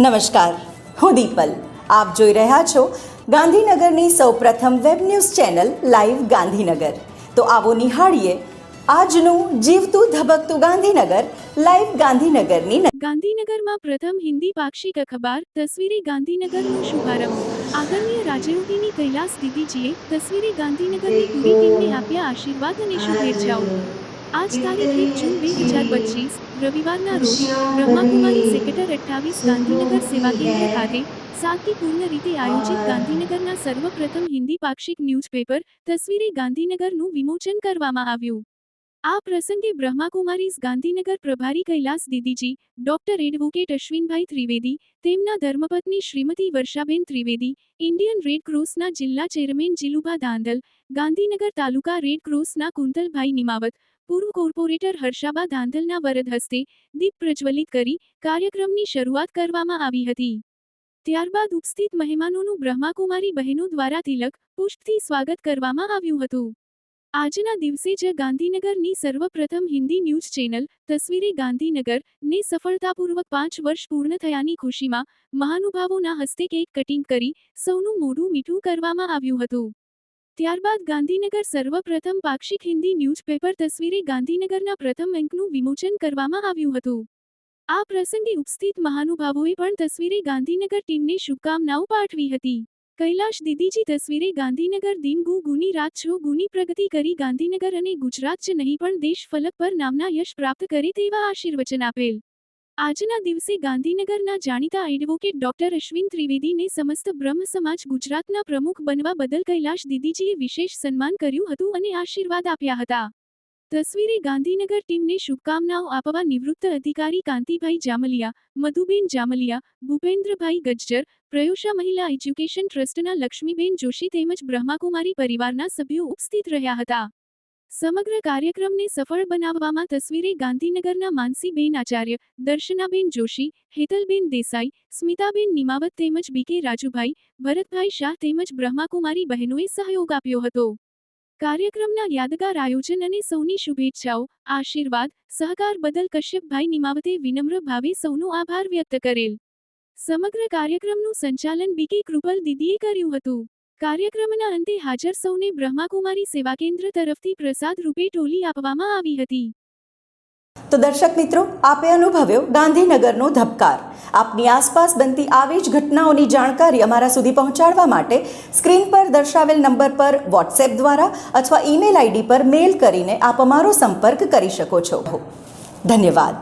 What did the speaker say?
નમસ્કાર. હું દીપલ. આપ જોઈ રહ્યા છો ગાંધીનગરની સૌપ્રથમ web news channel live Gandhinagar. તો આવો નિહાળીએ આજનું જીવતું ધબકતું ગાંધીનગર લાઈવ ગાંધીનગરની ગાંધીનગરમાં પ્રથમ હિન્દી પાક્ષિક અખબાર તસવીરે ગાંધીનગરનો શુભારંભ. આદરણીય રાજયોગીની કૈલાસ દીદીજીએ તસવીરે ગાંધીનગરની પૂરી ટીમને આપ્યા આશીર્વાદ અને શુભેચ્છાઓ. આજ તારીખ એક જૂન બે હજાર પચીસ, રવિવારના રોજ બ્રહ્માકુમારી સેક્ટર અઠ્ઠાવીસ ગાંધીનગર સેવા કેન્દ્ર ખાતે સાદગીપૂર્ણ રીતે આયોજિત ગાંધીનગરના સર્વપ્રથમ હિન્દી પાક્ષિક ન્યૂઝપેપર તસવીરે ગાંધીનગરનું વિમોચન કરવામાં આવ્યું. આ પ્રસંગે બ્રહ્માકુમારીઝ ગાંધીનગર પ્રભારી કૈલાસ દીદીજી, ડોક્ટર એડવોકેટ અશ્વિનભાઈ ત્રિવેદી, તેમના ધર્મપત્ની શ્રીમતી વર્ષાબેન ત્રિવેદી, ઇન્ડિયન રેડ ક્રોસના જિલ્લા ચેરમેન જીલુભા ધાંધલ ગાંધીનગર તાલુકા રેડ ક્રોસના કુંતલભાઈ નિમાવત પૂર્વ કોર્પોરેટર હર્ષાબા ધાંધલના વરદ હસ્તે દીપ પ્રજ્વલિત કરી કાર્યક્રમની શરૂઆત કરવામાં આવી હતી. ત્યારબાદ ઉપસ્થિત મહેમાનોનું બ્રહ્માકુમારી બહેનો દ્વારા તિલક પુષ્પથી સ્વાગત કરવામાં આવ્યું હતું. આજના દિવસે જ ગાંધીનગરની સર્વપ્રથમ હિન્દી ન્યૂઝ ચેનલ તસવીરે ગાંધીનગર ને સફળતાપૂર્વક પાંચ વર્ષ પૂર્ણ થયાની ખુશીમાં મહાનુભાવોના હસ્તે કેક કટિંગ કરી સૌનું મોઢું મીઠું કરવામાં આવ્યું હતું. ત્યારબાદ ગાંધીનગર સર્વપ્રથમ પાક્ષિક હિન્દી ન્યૂઝપેપર તસવીરે ગાંધીનગરના પ્રથમ અંકનું વિમોચન કરવામાં આવ્યું હતું. આ પ્રસંગે ઉપસ્થિત મહાનુભાવોએ પણ તસવીરે ગાંધીનગર ટીમને શુભકામનાઓ પાઠવી હતી. કૈલાશ દીદીજી તસવીરે ગાંધીનગર દિન ગુ ગુની રાત છો ગુની પ્રગતિ કરી ગાંધીનગર અને ગુજરાત જ નહીં પણ દેશ ફલક પર નામના યશ પ્રાપ્ત કરે તેવા આશીર્વચન આપેલ. આજના દિવસે ગાંધીનગરના જાણીતા એડવોકેટ ડોક્ટર અશ્વિન ત્રિવેદીને સમસ્ત બ્રહ્મ સમાજ ગુજરાતના પ્રમુખ બનવા બદલ કૈલાશ દીદીજીએ વિશેષ સન્માન કર્યું હતું અને આશીર્વાદ આપ્યા હતા. તસવીરે ગાંધીનગર ટીમને શુભકામનાઓ આપવા નિવૃત્ત અધિકારી કાંતિભાઈ જામલિયા, મધુબેન જામલિયા, ભૂપેન્દ્રભાઈ ગજ્જર પ્રયોષા મહિલા એજ્યુકેશન ટ્રસ્ટના લક્ષ્મીબેન જોશી તેમજ બ્રહ્માકુમારી પરિવારના સભ્યો ઉપસ્થિત રહ્યા હતા. સમગ્ર કાર્યક્રમને સફળ બનાવવામાં તસવીરે ગાંધીનગરના માનસીબેન આચાર્ય, દર્શનાબેન જોશી, હેતલબેન દેસાઈ, સ્મિતાબેન નિમાવત તેમજ બીકે રાજુભાઈ, ભરતભાઈ શાહ તેમજ બ્રહ્માકુમારી બહેનોએ સહયોગ આપ્યો હતો. કાર્યક્રમના યાદગાર આયોજન અને સૌની શુભેચ્છાઓ, આશીર્વાદ, સહકાર બદલ કશ્યપભાઈ નિમાવતે વિનમ્ર ભાવે સૌનો આભાર વ્યક્ત કરેલ. સમગ્ર કાર્યક્રમનું સંચાલન બીકે કૃપલ દીદીએ કર્યું હતું. કાર્યક્રમના અંતે હાજર સૌને બ્રહ્માકુમારી સેવા કેન્દ્ર તરફથી પ્રસાદ રૂપે ટોલી આપવામાં આવી હતી. તો દર્શક મિત્રો, આપે અનુભવ્યો ગાંધીનગરનો ધબકાર. આપની આસપાસ બનતી આવી જ ઘટનાઓની જાણકારી અમારા સુધી પહોંચાડવા માટે સ્ક્રીન પર દર્શાવેલ નંબર પર વોટ્સએપ દ્વારા અથવા ઈમેલ આઈડી પર મેલ કરીને આપ અમારો સંપર્ક કરી શકો છો. ધન્યવાદ.